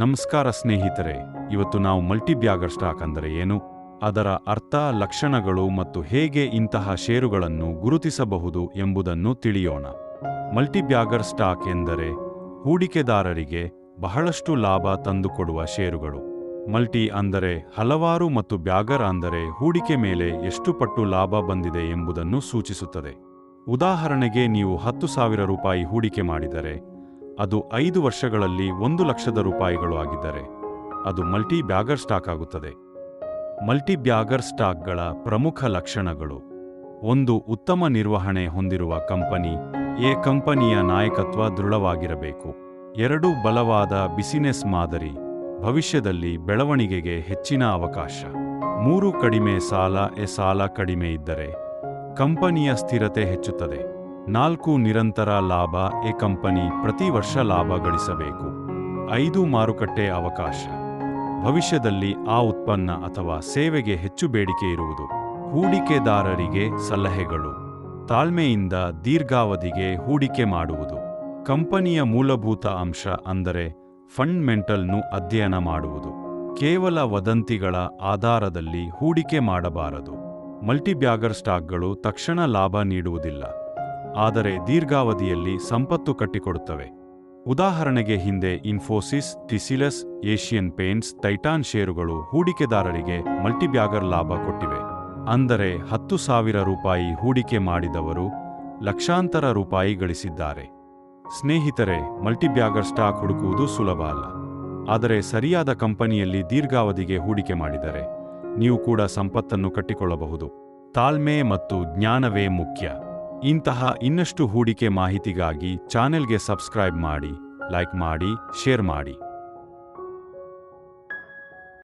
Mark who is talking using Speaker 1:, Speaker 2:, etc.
Speaker 1: ನಮಸ್ಕಾರ ಸ್ನೇಹಿತರೆ, ಇವತ್ತು ನಾವು ಮಲ್ಟಿಬ್ಯಾಗರ್ ಸ್ಟಾಕ್ ಅಂದರೆ ಏನು? ಅದರ ಅರ್ಥ, ಲಕ್ಷಣಗಳು ಮತ್ತು ಹೇಗೆ ಇಂತಹ ಷೇರುಗಳನ್ನು ಗುರುತಿಸಬಹುದು ಎಂಬುದನ್ನು ತಿಳಿಯೋಣ. ಮಲ್ಟಿಬ್ಯಾಗರ್ ಸ್ಟಾಕ್ ಎಂದರೆ ಹೂಡಿಕೆದಾರರಿಗೆ ಬಹಳಷ್ಟು ಲಾಭ ತಂದುಕೊಡುವ ಷೇರುಗಳು. ಮಲ್ಟಿ ಅಂದರೆ ಹಲವಾರು ಮತ್ತು ಬ್ಯಾಗರ್ ಅಂದರೆ ಹೂಡಿಕೆ ಮೇಲೆ ಎಷ್ಟು ಪಟ್ಟು ಲಾಭ ಬಂದಿದೆ ಎಂಬುದನ್ನು ಸೂಚಿಸುತ್ತದೆ. ಉದಾಹರಣೆಗೆ ನೀವು ಹತ್ತು ಸಾವಿರ ರೂಪಾಯಿ ಹೂಡಿಕೆ ಮಾಡಿದರೆ ಅದು ಐದು ವರ್ಷಗಳಲ್ಲಿ ಒಂದು ಲಕ್ಷದ ರೂಪಾಯಿಗಳು ಆಗಿದ್ದರೆ ಅದು ಮಲ್ಟಿ ಬ್ಯಾಗರ್ ಸ್ಟಾಕ್ ಆಗುತ್ತದೆ. ಮಲ್ಟಿ ಬ್ಯಾಗರ್ ಸ್ಟಾಕ್ಗಳ ಪ್ರಮುಖ ಲಕ್ಷಣಗಳು. ಒಂದು ಉತ್ತಮ ನಿರ್ವಹಣೆ ಹೊಂದಿರುವ ಕಂಪನಿ ಎ ಕಂಪನಿಯ ನಾಯಕತ್ವ ದೃಢವಾಗಿರಬೇಕು. ಎರಡು ಬಲವಾದ ಬಿಸಿನೆಸ್ ಮಾದರಿ ಭವಿಷ್ಯದಲ್ಲಿ ಬೆಳವಣಿಗೆಗೆ ಹೆಚ್ಚಿನ ಅವಕಾಶ. ಮೂರು ಕಡಿಮೆ ಸಾಲ ಎ ಸಾಲ ಕಡಿಮೆ ಇದ್ದರೆ ಕಂಪನಿಯ ಸ್ಥಿರತೆ ಹೆಚ್ಚುತ್ತದೆ. ನಾಲ್ಕು ನಿರಂತರ ಲಾಭ ಎ ಕಂಪನಿ ಪ್ರತಿ ವರ್ಷ ಲಾಭ ಗಳಿಸಬೇಕು. ಐದು ಮಾರುಕಟ್ಟೆ ಅವಕಾಶ. ಭವಿಷ್ಯದಲ್ಲಿ ಆ ಉತ್ಪನ್ನ ಅಥವಾ ಸೇವೆಗೆ ಹೆಚ್ಚು ಬೇಡಿಕೆ ಇರುವುದು. ಹೂಡಿಕೆದಾರರಿಗೆ ಸಲಹೆಗಳು. ತಾಳ್ಮೆಯಿಂದ ದೀರ್ಘಾವಧಿಗೆ ಹೂಡಿಕೆ ಮಾಡುವುದು. ಕಂಪನಿಯ ಮೂಲಭೂತ ಅಂಶ ಅಂದರೆ ಫಂಡ್ಮೆಂಟಲ್ನು ಅಧ್ಯಯನ ಮಾಡುವುದು. ಕೇವಲ ವದಂತಿಗಳ ಆಧಾರದಲ್ಲಿ ಹೂಡಿಕೆ ಮಾಡಬಾರದು. ಮಲ್ಟಿಬ್ಯಾಗರ್ ಸ್ಟಾಕ್ಗಳು ತಕ್ಷಣ ಲಾಭ ನೀಡುವುದಿಲ್ಲ. ಆದರೆ ದೀರ್ಘಾವಧಿಯಲ್ಲಿ ಸಂಪತ್ತು ಕಟ್ಟಿಕೊಡುತ್ತವೆ. ಉದಾಹರಣೆಗೆ ಹಿಂದೆ Infosys, TCS, Asian Paints, Titan ಷೇರುಗಳು ಹೂಡಿಕೆದಾರರಿಗೆ ಮಲ್ಟಿಬ್ಯಾಗರ್ ಲಾಭ ಕೊಟ್ಟಿವೆ. ಅಂದರೆ ಹತ್ತು ಸಾವಿರ ರೂಪಾಯಿ ಹೂಡಿಕೆ ಮಾಡಿದವರು ಲಕ್ಷಾಂತರ ರೂಪಾಯಿ ಗಳಿಸಿದ್ದಾರೆ. ಸ್ನೇಹಿತರೆ, ಮಲ್ಟಿಬ್ಯಾಗರ್ ಸ್ಟಾಕ್ ಹುಡುಕುವುದು ಸುಲಭ ಅಲ್ಲ. ಆದರೆ ಸರಿಯಾದ ಕಂಪನಿಯಲ್ಲಿ ದೀರ್ಘಾವಧಿಗೆ ಹೂಡಿಕೆ ಮಾಡಿದರೆ ನೀವು ಕೂಡ ಸಂಪತ್ತನ್ನು ಕಟ್ಟಿಕೊಳ್ಳಬಹುದು. ತಾಳ್ಮೆ ಮತ್ತು ಜ್ಞಾನವೇ ಮುಖ್ಯ. ಇಂತಹ ಇನ್ನಷ್ಟು ಹೂಡಿಕೆ ಮಾಹಿತಿಗಾಗಿ ಚಾನೆಲ್ಗೆ ಸಬ್ಸ್ಕ್ರೈಬ್ ಮಾಡಿ ಲೈಕ್ ಮಾಡಿ ಶೇರ್ ಮಾಡಿ.